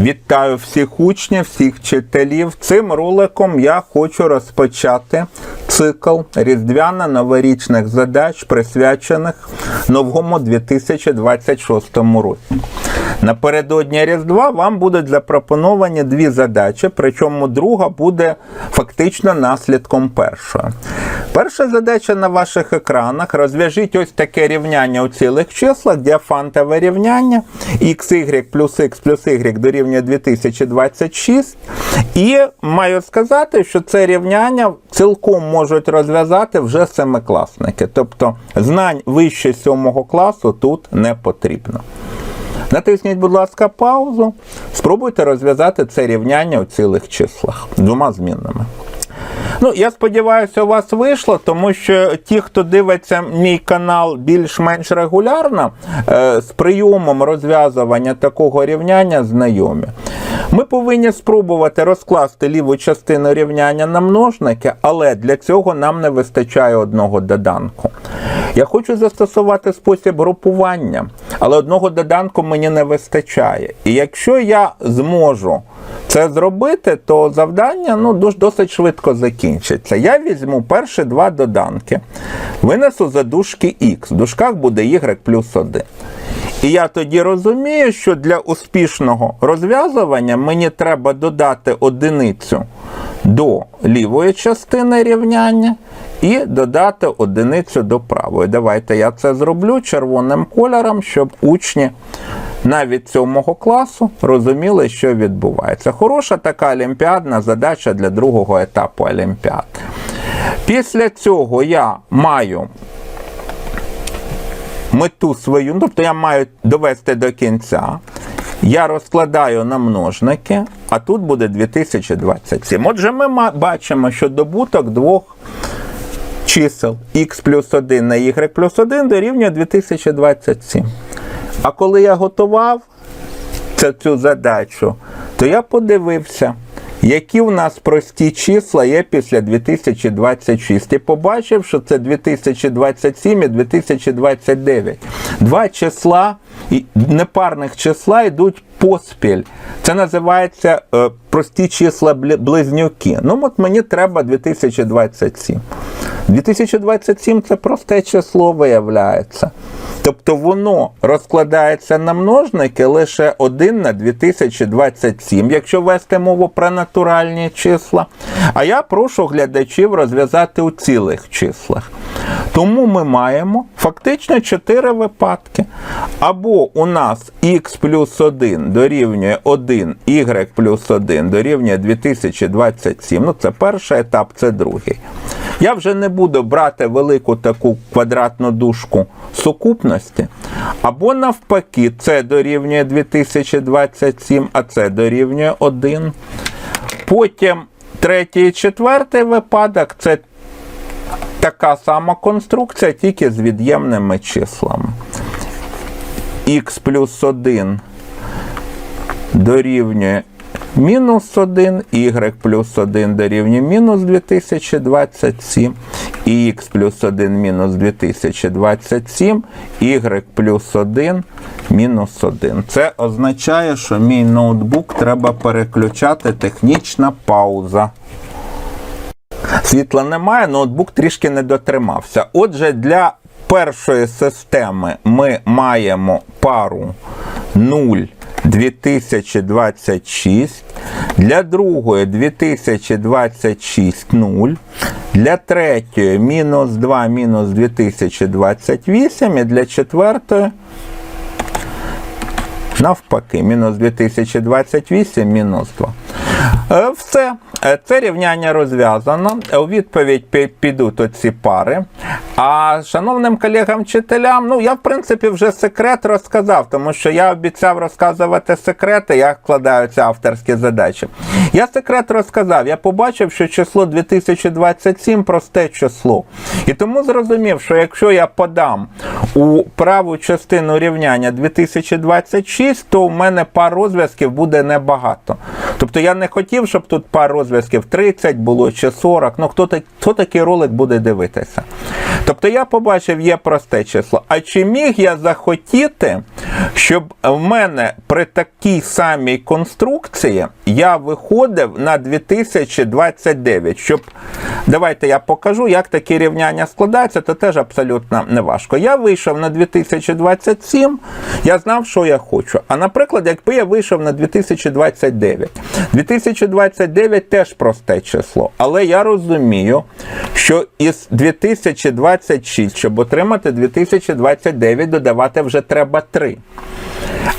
Вітаю всіх учнів, всіх вчителів. Цим роликом я хочу розпочати цикл різдвяно-новорічних задач, присвячених новому 2026 році. Напередодні Різдва вам будуть запропоновані дві задачі, причому друга буде фактично наслідком першої. Перша задача на ваших екранах. Розв'яжіть ось таке рівняння у цілих числах, діафантове рівняння xy плюс x плюс y дорівнює 2026. І маю сказати, що це рівняння цілком можуть розв'язати вже семикласники. Тобто знань вище сьомого класу тут не потрібно. Натисніть, будь ласка, паузу. Спробуйте розв'язати це рівняння у цілих числах двома змінними. Ну, я сподіваюся, у вас вийшло, тому що ті, хто дивиться мій канал більш-менш регулярно, е, з прийомом розв'язування такого рівняння знайомі. Ми повинні спробувати розкласти ліву частину рівняння на множники, але для цього нам не вистачає одного доданку. Я хочу застосувати спосіб групування, але одного доданку мені не вистачає. І якщо я зможу це зробити, то завдання ну, досить швидко закінчиться. Я візьму перші два доданки, винесу за дужки х, в дужках буде y плюс 1. І я тоді розумію, що для успішного розв'язування мені треба додати одиницю до лівої частини рівняння і додати одиницю до правої. Давайте я це зроблю червоним кольором, щоб учні навіть сьомого класу розуміли, що відбувається. Хороша така олімпіадна задача для другого етапу олімпіади. Після цього я маю мету свою, ну, тобто я маю довести до кінця. Я розкладаю на множники, а тут буде 2027. Отже, ми бачимо, що добуток двох чисел x плюс 1 на y плюс 1 дорівнює 2027. А коли я готував цю, цю задачу, то я подивився, які в нас прості числа є після 2026. І побачив, що це 2027 і 2029. Два числа, непарних числа йдуть поспіль. Це називається е, прості числа близнюки. Ну, от мені треба 2027. 2027 це просте число виявляється. Тобто воно розкладається на множники лише 1 на 2027, якщо вести мову про натуральні числа. А я прошу глядачів розв'язати у цілих числах. Тому ми маємо фактично 4 випадки. Або у нас х плюс 1 дорівнює 1, y плюс 1 дорівнює 2027. Ну, це перший етап, це другий. Я вже не буду брати велику таку квадратну дужку сукупності. Або навпаки, це дорівнює 2027, а це дорівнює 1. Потім третій і четвертий випадок це така сама конструкція, тільки з від'ємними числами. х плюс 1 дорівнює мінус 1, y плюс 1 дорівнює мінус 2027, і х плюс 1 мінус 2027, y плюс 1 мінус 1. Це означає, що мій ноутбук треба переключати технічна пауза. Світла немає, ноутбук трішки не дотримався. Отже, для першої системи ми маємо пару 0 2026, для другої 2026 0, для третьої мінус 2 мінус 2028 і для четвертої навпаки, мінус 2028, мінус 2. Е, Все, Е, це рівняння розв'язано. У відповідь підуть оці пари. А шановним колегам-вчителям, ну я в принципі вже секрет розказав, тому що я обіцяв розказувати секрети, як складаються авторські задачі. Я секрет розказав. Я побачив, що число 2027 просте число. І тому зрозумів, що якщо я подам у праву частину рівняння 2026, то у мене пар розв'язків буде небагато. Тобто я не хотів, щоб тут пар розв'язків 30 було чи 40. Ну хто, хто такий ролик буде дивитися? Тобто я побачив, є просте число. А чи міг я захотіти, щоб в мене при такій самій конструкції я виходив на 2029, щоб давайте я покажу, як такі рівняння складаються, це теж абсолютно не важко. Я вийшов на 2027, я знав, що я хочу. А наприклад, якби я вийшов на 2029, 2029 теж просте число, але я розумію, що із 2026, щоб отримати 2029, додавати вже треба 3.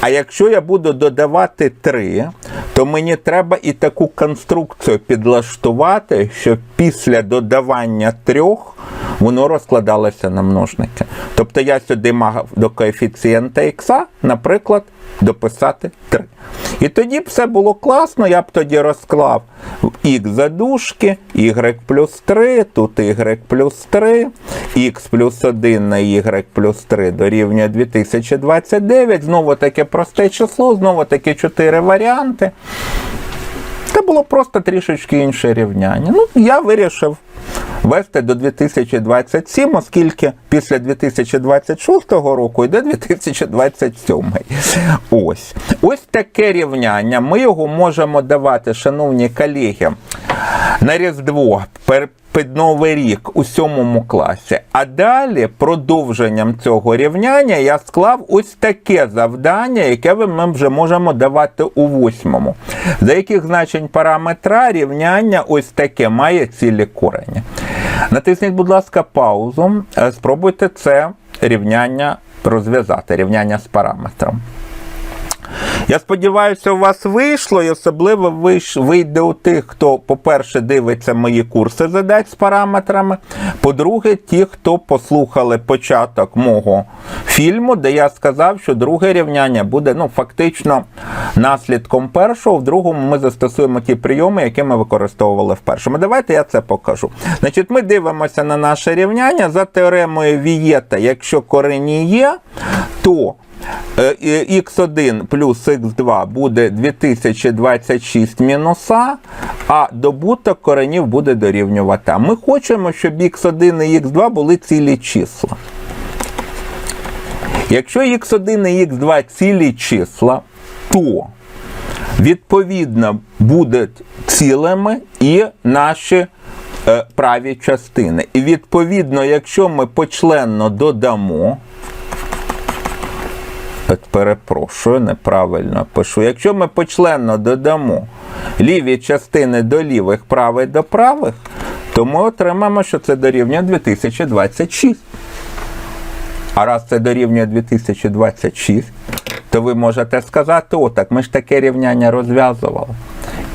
А якщо я буду додавати 3, то мені треба і таку конструкцію підлаштувати, щоб після додавання трьох воно розкладалося на множники. Тобто я сюди мав до коефіцієнта х, наприклад, дописати 3. І тоді б все було класно, я б тоді розклав х задушки, y плюс 3, тут y плюс 3, х плюс 1 на y плюс 3 дорівнює 2029. Знову таке просте число, знову таки 4 варіанти. Це було просто трішечки інше рівняння. Ну, я вирішив вести до 2027, оскільки після 2026 року йде 2027. Ось. Ось таке рівняння. Ми його можемо давати, шановні колеги, на Різдво. Під Новий рік у сьомому класі. А далі продовженням цього рівняння я склав ось таке завдання, яке ми вже можемо давати у восьмому. За яких значень параметра рівняння ось таке має цілі корені. Натисніть, будь ласка, паузу. Е, Спробуйте це рівняння розв'язати, рівняння з параметром. Я сподіваюся, у вас вийшло, і особливо вийде у тих, хто, по-перше, дивиться мої курси задач з параметрами. По-друге, ті, хто послухали початок мого фільму, де я сказав, що друге рівняння буде ну, фактично наслідком першого. В другому ми застосуємо ті прийоми, які ми використовували в першому. Давайте я це покажу. Значить, ми дивимося на наше рівняння за теоремою Вієта, якщо корені є, то Е, і x1 плюс x2 буде 2026 мінуса, а добуток коренів буде дорівнювати. Ми хочемо, щоб x1 і x2 були цілі числа. Якщо x1 і x2 цілі числа, то відповідно будуть цілими і наші е, праві частини. І відповідно, якщо ми почленно додамо, Перепрошую, неправильно пишу. Якщо ми почленно додамо ліві частини до лівих, правий до правих, то ми отримаємо, що це дорівнює 2026. А раз це дорівнює 2026, то ви можете сказати, отак, ми ж таке рівняння розв'язували.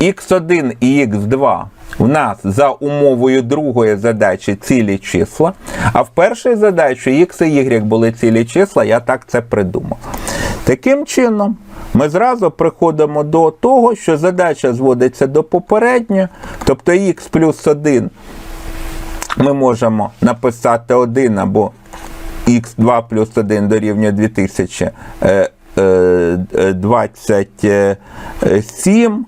Х1 і Х2 у нас за умовою другої задачі цілі числа, а в першій задачі Х і Y були цілі числа, я так це придумав. Таким чином, ми зразу приходимо до того, що задача зводиться до попередньої, тобто х плюс 1 ми можемо написати 1 або х2 плюс 1 дорівнює е, 2027.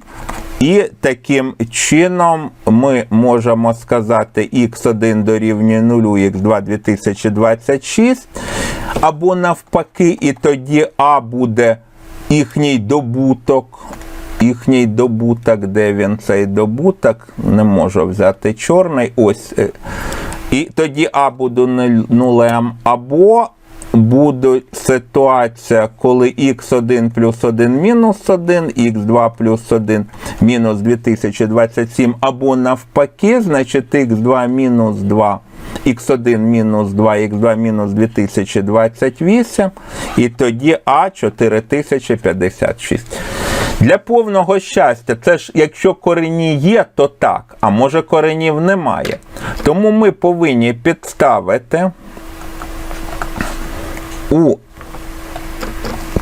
І таким чином ми можемо сказати x1 дорівнює 0, x2 2026, або навпаки, і тоді А буде їхній добуток. Їхній добуток, де він цей добуток, не можу взяти чорний. Ось. е, І тоді А буде нулем, або буде ситуація, коли x1 плюс 1 мінус 1, x2 плюс 1 мінус 2027, або навпаки, значить x2 мінус 2, x1 мінус 2, x2 мінус 2028, і тоді А 4056. Для повного щастя, це ж якщо корені є, то так, а може коренів немає. Тому ми повинні підставити у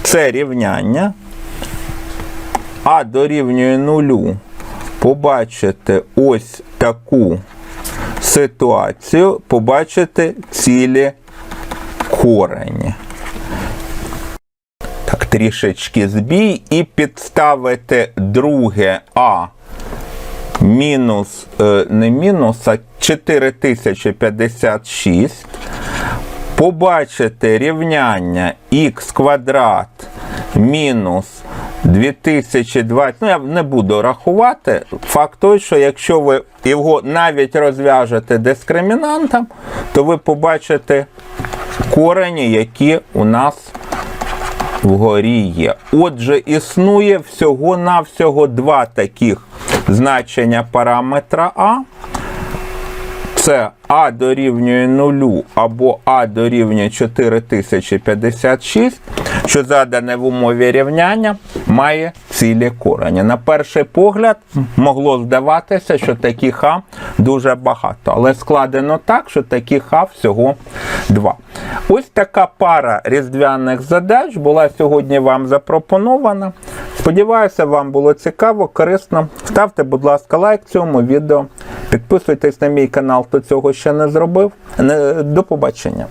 це рівняння А дорівнює нулю, побачити ось таку ситуацію, побачити цілі корені. Так, трішечки збій і підставити друге А мінус, е, не мінус, а 4056. Побачите рівняння х квадрат мінус 2020. Ну, я не буду рахувати. Факт той, що якщо ви його навіть розв'яжете дискримінантом, то ви побачите корені, які у нас вгорі є. Отже, існує всього-навсього два таких значення параметра А. Це А дорівнює 0 або А дорівнює 4056, що задане в умові рівняння має цілі корені. На перший погляд могло здаватися, що таких А дуже багато, але складено так, що таких А всього два. Ось така пара різдвяних задач була сьогодні вам запропонована. Сподіваюся, вам було цікаво, корисно. Ставте, будь ласка, лайк цьому відео. Підписуйтесь на мій канал, хто цього ще не зробив. До побачення.